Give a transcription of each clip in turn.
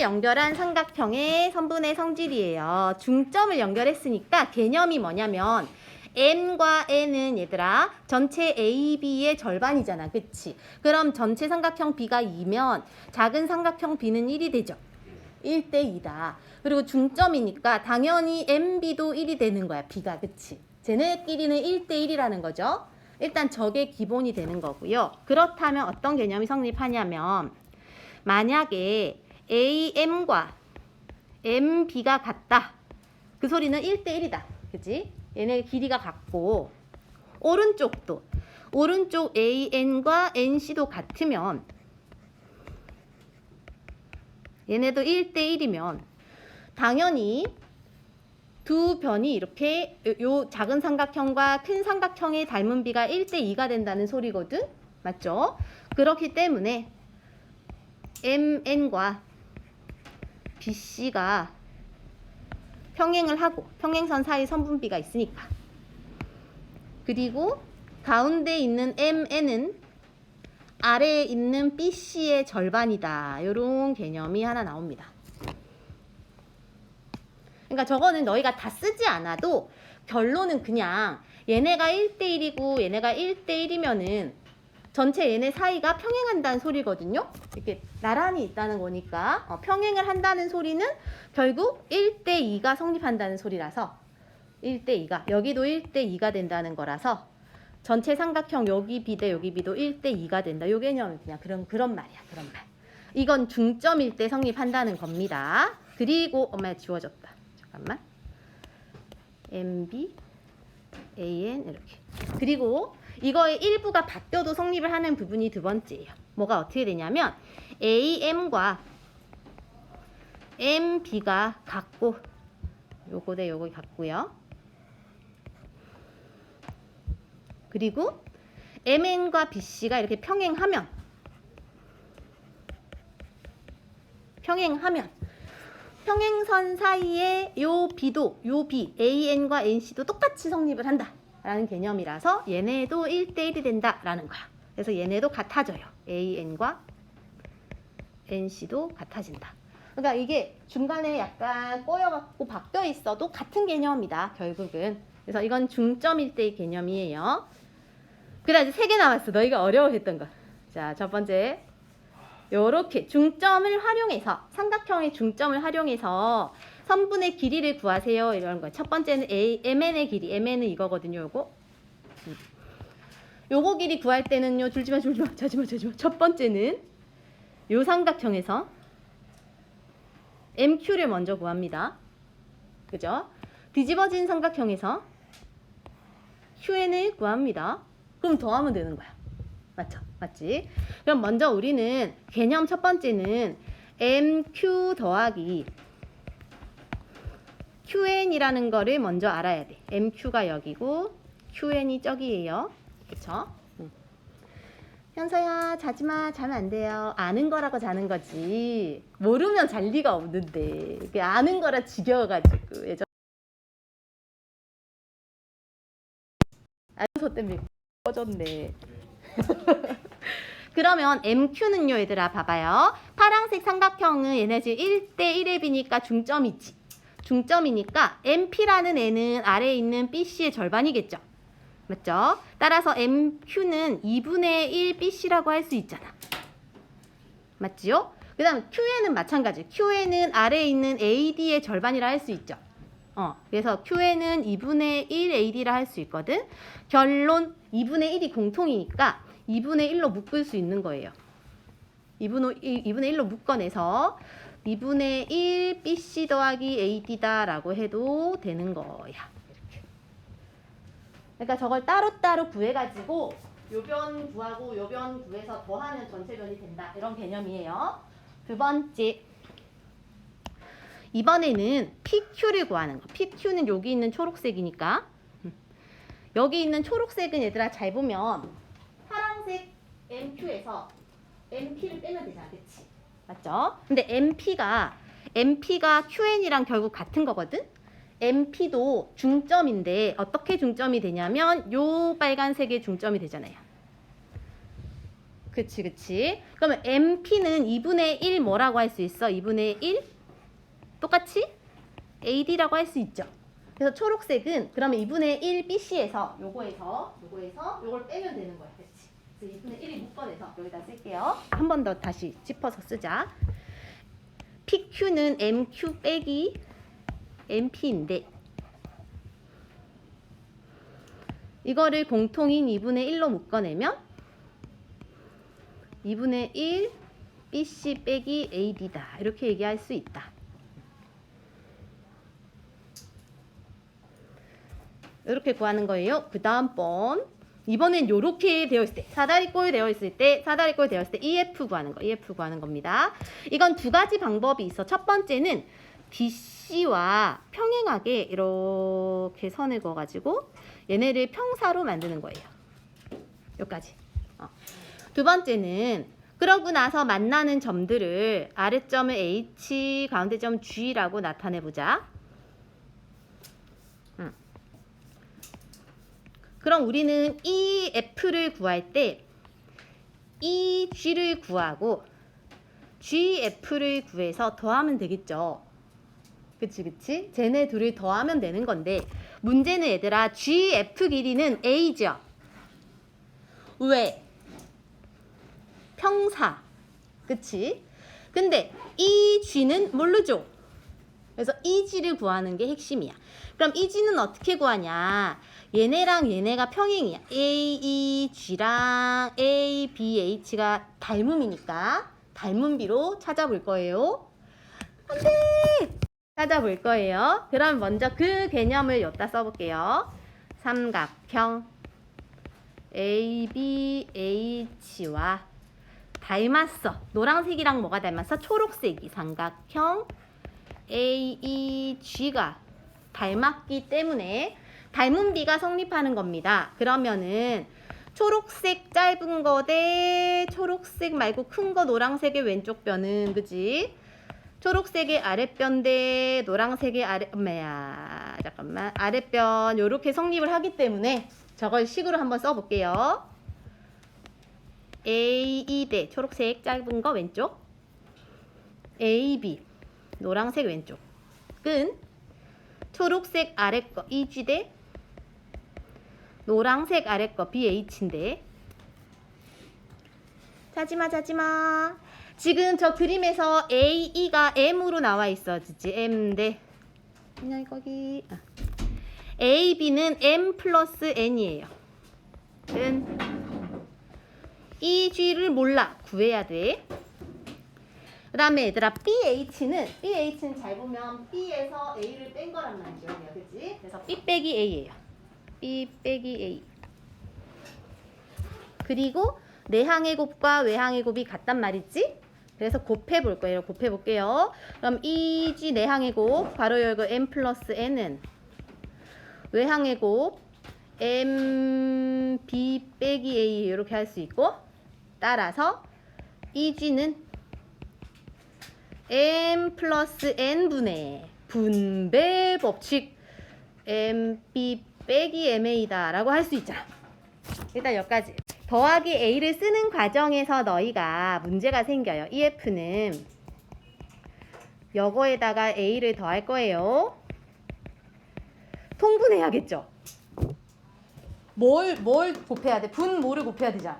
연결한 삼각형의 선분의 성질이에요. 중점을 연결했으니까 개념이 뭐냐면 n과 n은 얘들아 전체 AB의 절반이잖아. 그치? 그럼 전체 삼각형 B가 2면 작은 삼각형 B는 1이 되죠. 1대 2다. 그리고 중점이니까 당연히 MB도 1이 되는 거야. B가. 그치? 쟤네끼리는 1대 1이라는 거죠. 일단 저게 기본이 되는 거고요. 그렇다면 어떤 개념이 성립하냐면 만약에 AM과 MB가 같다. 그 소리는 1대 1이다. 그지? 얘네 길이가 같고 오른쪽도 오른쪽 AN과 NC도 같으면 얘네도 1대 1이면 당연히 두 변이 이렇게 요, 요 작은 삼각형과 큰 삼각형의 닮은 비가 1대 2가 된다는 소리거든. 맞죠? 그렇기 때문에 MN과 BC가 평행을 하고 평행선 사이 선분비가 있으니까 그리고 가운데 있는 MN은 아래에 있는 BC의 절반이다. 이런 개념이 하나 나옵니다. 그러니까 저거는 너희가 다 쓰지 않아도 결론은 그냥 얘네가 1대1이고 얘네가 1대1이면은 전체 얘네 사이가 평행한다는 소리거든요. 이렇게 나란히 있다는 거니까 어, 평행을 한다는 소리는 결국 1대2가 성립한다는 소리라서 1대2가 여기도 1대2가 된다는 거라서 전체 삼각형 여기 비대 여기 비도 1대2가 된다. 요 개념은 그냥 그런 그런 말이야. 그런 말. 이건 중점일 때 성립한다는 겁니다. 그리고 엄마 지워졌다. 잠깐만. MB AN 이렇게. 그리고 이거의 일부가 바뀌어도 성립을 하는 부분이 두 번째예요. 뭐가 어떻게 되냐면 AM과 MB가 같고 요거 대 요거 같고요. 그리고 MN과 BC가 이렇게 평행하면 평행하면 평행선 사이에 요 B도 요 B AN과 NC도 똑같이 성립을 한다 라는 개념이라서 얘네도 1대1이 된다 라는 거야. 그래서 얘네도 같아져요. AN과 NC도 같아진다. 그러니까 이게 중간에 약간 꼬여갖고 바뀌어 있어도 같은 개념이다. 결국은. 그래서 이건 중점일 때의 개념이에요. 그래 이제 세 개 남았어. 너희가 어려워했던 거. 자, 첫 번째. 요렇게 중점을 활용해서 삼각형의 중점을 활용해서 선분의 길이를 구하세요. 이런 거. 첫 번째는 A, MN의 길이. MN은 이거거든요. 요거. 음. 요거 길이 구할 때는요. 줄지마 줄지마. 자지마 자지마. 첫 번째는 요 삼각형에서 MQ를 먼저 구합니다. 그죠? 뒤집어진 삼각형에서 QN을 구합니다. 그럼 더하면 되는 거야. 맞죠? 맞지? 그럼 먼저 우리는 개념 첫 번째는 MQ 더하기 QN이라는 거를 먼저 알아야 돼. MQ가 여기고 QN이 저기예요. 그쵸? 응. 현서야 자지마 자면 안 돼요. 아는 거라고 자는 거지. 모르면 잘 리가 없는데. 아는 거라 지겨워가지고 예전 아서 때문에 꺼졌네. 그러면 MQ는요, 얘들아, 봐봐요. 파란색 삼각형은 얘네 지금 1대 1앱이니까 중점 이지. 중점이니까 MP라는 애는 아래에 있는 BC의 절반이겠죠. 맞죠? 따라서 MQ는 2분의 1 BC라고 할 수 있잖아. 맞지요? 그 다음 QN은 마찬가지. QN은 아래에 있는 AD의 절반이라 할 수 있죠. 어, 그래서 QN은 2분의 1 AD라 할 수 있거든. 결론 2분의 1이 공통이니까 2분의 1로 묶을 수 있는 거예요. 2분의, 1, 2분의 1로 묶어내서 2분의 1 BC 더하기 AD다 라고 해도 되는 거야. 이렇게. 그러니까 저걸 따로따로 구해가지고 요변 구하고 요변 구해서 더하면 전체 변이 된다. 이런 개념이에요. 두 번째. 이번에는 PQ를 구하는 거. PQ는 여기 있는 초록색이니까. 음. 여기 있는 초록색은 얘들아 잘 보면 파란색 MQ에서 MP를 빼면 되잖아. 그치? 맞죠? 근데 MP가 MP가 QN이랑 결국 같은 거거든? MP도 중점인데 어떻게 중점이 되냐면 요 빨간색의 중점이 되잖아요. 그치 그치. 그러면 MP는 2분의 1 뭐라고 할 수 있어? 2분의 1 똑같이 AD라고 할 수 있죠. 그래서 초록색은 그러면 2분의 1 BC에서 요거에서 요거에서 요걸 빼면 되는 거야. 2분의 1이 묶어내서 여기다 쓸게요. 한 번 더 다시 짚어서 쓰자. PQ는 MQ 빼기 MP인데 이거를 공통인 2분의 1로 묶어내면 2분의 1 BC 빼기 AD다. 이렇게 얘기할 수 있다. 이렇게 구하는 거예요. 그 다음 번 이번엔 요렇게 되어 있을 때 사다리꼴 되어 있을 때 사다리꼴 되어 있을 때 EF 구하는 거 EF 구하는 겁니다. 이건 두 가지 방법이 있어. 첫 번째는 BC와 평행하게 이렇게 선을 그어가지고 얘네를 평사로 만드는 거예요. 여기까지. 어. 두 번째는 그러고 나서 만나는 점들을 아래점을 H, 가운데점 G라고 나타내 보자. 그럼 우리는 이 F를 구할 때이 G를 구하고 GF를 구해서 더하면 되겠죠. 그치 그치? 쟤네 둘을 더하면 되는 건데 문제는 얘들아 GF 길이는 A죠. 왜? 평사. 그치? 근데 이 G는 모르죠. 그래서 이 G를 구하는 게 핵심이야. 그럼 이 G는 어떻게 구하냐? 얘네랑 얘네가 평행이야. A, E, G랑 A, B, H가 닮음이니까 닮음비로 찾아볼 거예요. 안 돼! 찾아볼 거예요. 그럼 먼저 그 개념을 여기다 써볼게요. 삼각형 A, B, H와 닮았어. 노란색이랑 뭐가 닮았어? 초록색이 삼각형 A, E, G가 닮았기 때문에 닮은 비가 성립하는 겁니다. 그러면은 초록색 짧은 거 대 초록색 말고 큰 거 노란색의 왼쪽 뼈는 그지? 초록색의 아랫변 대 노란색의 아래 엄마야 잠깐만 아랫변 요렇게 성립을 하기 때문에 저걸 식으로 한번 써볼게요. A, E 대 초록색 짧은 거 왼쪽 A, B 노란색 왼쪽 끈 초록색 아래 거 EG 대 노란색 아래 거 BH인데 자지마 자지마 지금 저 그림에서 A, E가 M으로 나와 있어 지지 M 대 그냥 거기 아. A, B는 M 플러스 N이에요 은 E, G를 몰라 구해야 돼. 그 다음에 얘들아 BH는 BH는 잘 보면 B에서 A를 뺀 거란 말이죠. 그치? 그래서 B 빼기 A예요. B 빼기 A. 그리고 내항의 곱과 외항의 곱이 같단 말이지? 그래서 곱해 볼 거예요. 곱해 볼게요. 그럼 EG 내항의 곱 바로 열고 M 플러스 N은 외항의 곱 M B 빼기 A 이렇게 할 수 있고 따라서 EG는 M 플러스 N분의 분배 법칙 MB 빼기 MA다 라고 할 수 있잖아. 일단 여기까지. 더하기 A를 쓰는 과정에서 너희가 문제가 생겨요. EF는 여거에다가 A를 더할 거예요. 통분해야겠죠? 뭘, 뭘 곱해야 돼? 분 뭐를 곱해야 되잖아.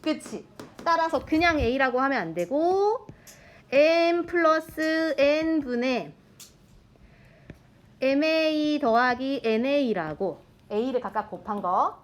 그치? 따라서 그냥 A라고 하면 안 되고 M 플러스 N분의 MA 더하기 NA라고. A를 각각 곱한 거.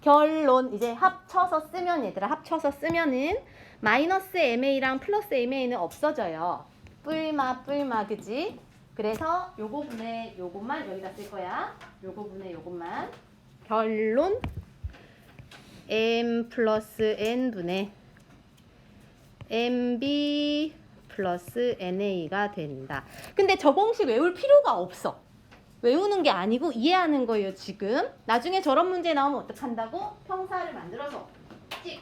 결론 이제 합쳐서 쓰면 얘들아 합쳐서 쓰면은 마이너스 MA랑 플러스 MA는 없어져요. 뿔마 뿔마 그지? 그래서 요거 분의 요것만 여기다 쓸 거야. 요거 분의 요것만. 결론 m 플러스 n분의 mb 플러스 na가 된다. 근데 저 공식 외울 필요가 없어. 외우는 게 아니고 이해하는 거예요, 지금. 나중에 저런 문제 나오면 어떡한다고? 평사를 만들어서 찍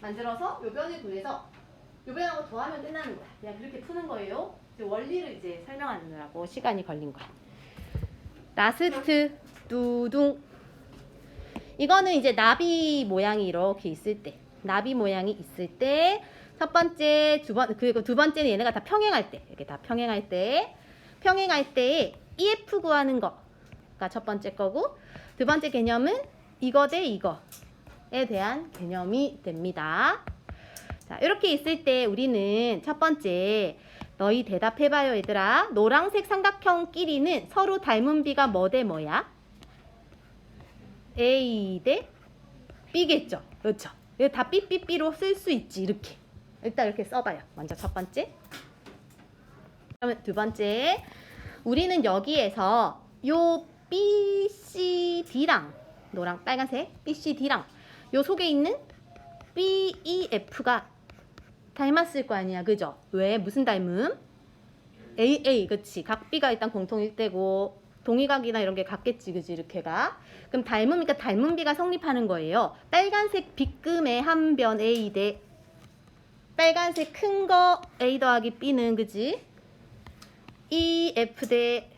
만들어서 요변을 구해서 요변하고 더하면 끝나는 거야. 그냥 그렇게 푸는 거예요. 이제 원리를 이제 설명하느라고 시간이 걸린 거야. 라스트 뚜둥 이거는 이제 나비 모양이 이렇게 있을 때, 나비 모양이 있을 때, 첫 번째, 두 번, 그리고 두 번째는 얘네가 다 평행할 때, 이렇게 다 평행할 때, 평행할 때 EF 구하는 거가 첫 번째 거고, 두 번째 개념은 이거 대 이거에 대한 개념이 됩니다. 자, 이렇게 있을 때 우리는 첫 번째, 너희 대답해봐요, 얘들아. 노란색 삼각형 끼리는 서로 닮은 비가 뭐 대 뭐야? A 대 B겠죠. 그렇죠. 다 삐삐삐로 쓸 수 있지, 이렇게. 일단 이렇게 써봐요. 먼저 첫 번째. 그러면 두 번째. 우리는 여기에서 요 B, C, D랑 노랑 빨간색 B, C, D랑 요 속에 있는 B, E, F가 닮았을 거 아니야, 그죠? 왜? 무슨 닮음? A, A, 그치. 각 B가 일단 공통일 때고 동의각이나 이런 게 같겠지, 그지? 이렇게가. 그럼 닮음이니까 닮은 B가 성립하는 거예요. 빨간색 빗금의 한 변 A 대 빨간색 큰 거 A 더하기 B는 그지? E, F 대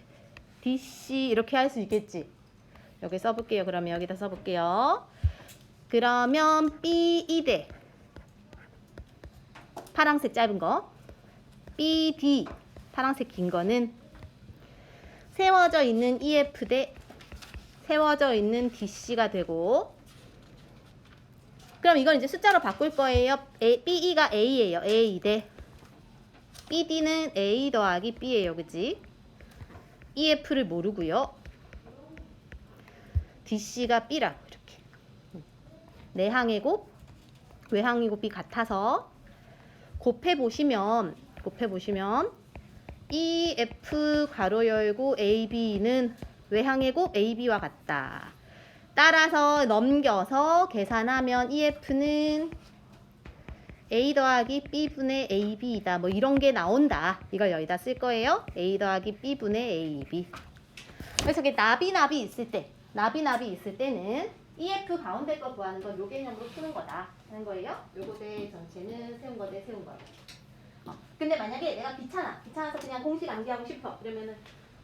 D, C 이렇게 할 수 있겠지? 여기 써볼게요. 그러면 여기다 써볼게요. 그러면 B, E 대 파랑색 짧은 거 B, D 파랑색 긴 거는 세워져 있는 EF 대 세워져 있는 DC가 되고 그럼 이걸 이제 숫자로 바꿀 거예요. A, BE가 A예요. A 대 BD는 A 더하기 B예요. 그지? EF를 모르고요. DC가 B라고 이렇게. 내항의 곱, 외항의 곱이 같아서 곱해 보시면 곱해 보시면 EF 괄호 열고 AB는 외항의 곱 AB와 같다. 따라서 넘겨서 계산하면 EF는 A 더하기 B분의 AB이다. 뭐 이런 게 나온다. 이걸 여기다 쓸 거예요. A 더하기 B분의 AB. 그래서 이게 나비나비 있을 때, 나비나비 있을 때는 EF 가운데 거 구하는 건 요 개념으로 푸는 거다. 하는 거예요. 요거 대 전체는 세운 거 대 세운 거. 어. 근데 만약에 내가 귀찮아. 귀찮아서 그냥 공식 암기하고 싶어. 그러면은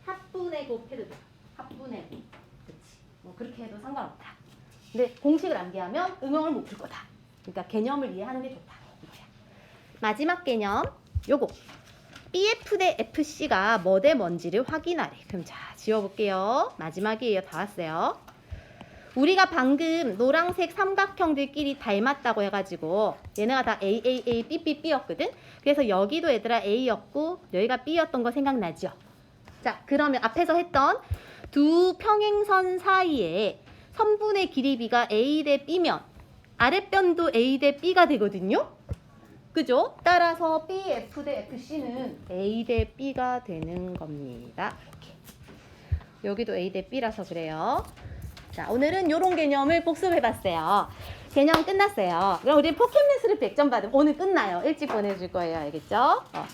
합분의 곱 해도 돼. 합분의 곱. 뭐 그렇게 해도 상관없다. 근데 공식을 암기하면 응용을 못 풀 거다. 그러니까 개념을 이해하는 게 좋다. 이거야. 마지막 개념 요거. BF 대 FC가 뭐 대 뭔지를 확인하래. 그럼 자, 지워볼게요. 마지막이에요. 다 왔어요. 우리가 방금 노란색 삼각형들끼리 닮았다고 해가지고 얘네가 다 A, A, A, B, B, B였거든? 그래서 여기도 얘들아 A였고 여기가 B였던 거 생각나죠? 자, 그러면 앞에서 했던 두 평행선 사이에 선분의 길이 B가 A 대 B면 아랫변도 A 대 B가 되거든요? 그죠? 따라서 BF 대 FC는 A 대 B가 되는 겁니다. 여기도 A 대 B라서 그래요. 자, 오늘은 이런 개념을 복습해봤어요. 개념 끝났어요. 그럼 우리 포켓몬스를 100점 받으면 오늘 끝나요. 일찍 보내줄 거예요. 알겠죠? 어.